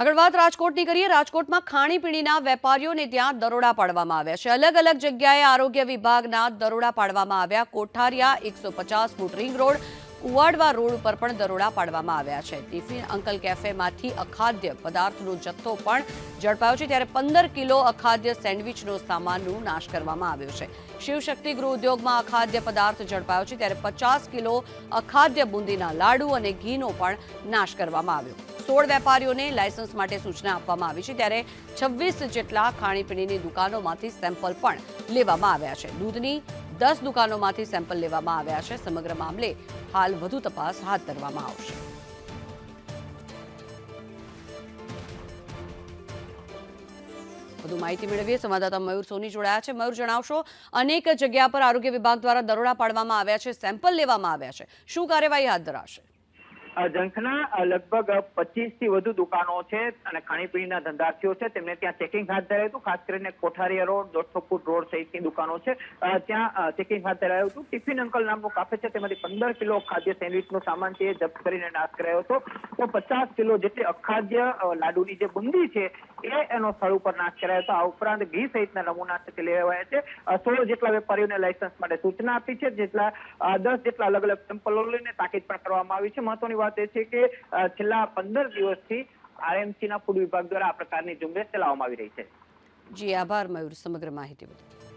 આગળ વાત રાજકોટની કરીએ. રાજકોટમાં ખાણીપીણીના વેપારીઓને ત્યાં દરોડા પાડવામાં આવ્યા છે. અલગ અલગ જગ્યાએ આરોગ્ય વિભાગના દરોડા પાડવામાં આવ્યા. કોઠારિયા એકસો પચાસ foot ring road, Kuvadva road ઉપર પણ દરોડા પાડવામાં આવ્યા છે. ટિફિન અંકલ કેફેમાંથી અખાદ્ય પદાર્થનો જથ્થો પણ ઝડપાયો છે. ત્યારે પંદર કિલો અખાદ્ય સેન્ડવિચનો સામાનનો નાશ કરવામાં આવ્યો છે. શિવશક્તિ ગૃહ ઉદ્યોગમાં અખાદ્ય પદાર્થ ઝડપાયો છે. ત્યારે પચાસ કિલો અખાદ્ય બુંદીના લાડુ અને ઘીનો પણ નાશ કરવામાં આવ્યો. સોળ વેપારીઓને લાયસન્સ માટે સૂચના આપવામાં આવી છે ત્યારે છવ્વીસ જેટલા ખાણીપીણીની દુકાનોમાંથી સેમ્પલ પણ લેવામાં આવ્યા છે. દૂધની દસ દુકાનોમાંથી સેમ્પલ લેવામાં આવ્યા છે. સમગ્ર મામલે હાલ વધુ તપાસ હાથ ધરવામાં આવશે. વધુ માહિતી મેળવીએ. સંવાદદાતા મયુર સોની જોડાયા છે. મયુર, જણાવશો, અનેક જગ્યા પર આરોગ્ય વિભાગ દ્વારા દરોડા પાડવામાં આવ્યા છે, સેમ્પલ લેવામાં આવ્યા છે. શું કાર્યવાહી હાથ ધરાશે? ઝંખના લગભગ પચીસથી વધુ દુકાનો છે અને ખાણીપીણીના ધંધાર્થીઓ છે. તેમને ત્યાં ચેકિંગ હાથ ધરાયું હતું, ખાસ કરીને કોઠારીયા રોડ, દોઢસો ફૂટ રોડ સહિતની દુકાનો છે. ત્યાં ચેકિંગ હાથ ધરાયું હતું. ટિફિન અંકલ નામનું કાફે છે. તેમાંથી પંદર કિલો ખાદ્ય સેન્ડવિચનો સામાન છે જપ્ત કરીને નાશ કરાયો હતો. તો પચાસ કિલો જેટલી અખાદ્ય લાડુની જે બુંદી છે, એ એનો સ્થળ ઉપર નાશ કરાયો હતો આ ઉપરાંત ઘી સહિતના નમૂના લેવાયા છે. સોળ જેટલા વેપારીઓને લાયસન્સ માટે સૂચના આપી છે, જેટલા દસ જેટલા અલગ અલગ સેમ્પલો લઈને તાકીદ પણ કરવામાં આવી છે. મહત્વની વાત એ છે કે છેલ્લા પંદર દિવસથી આરએમસી ના ફૂડ વિભાગ દ્વારા આ પ્રકારની ઝુંબેશ ચલાવવામાં આવી રહી છે. જી, આભાર મયુર. સમગ્ર માહિતી બદલ.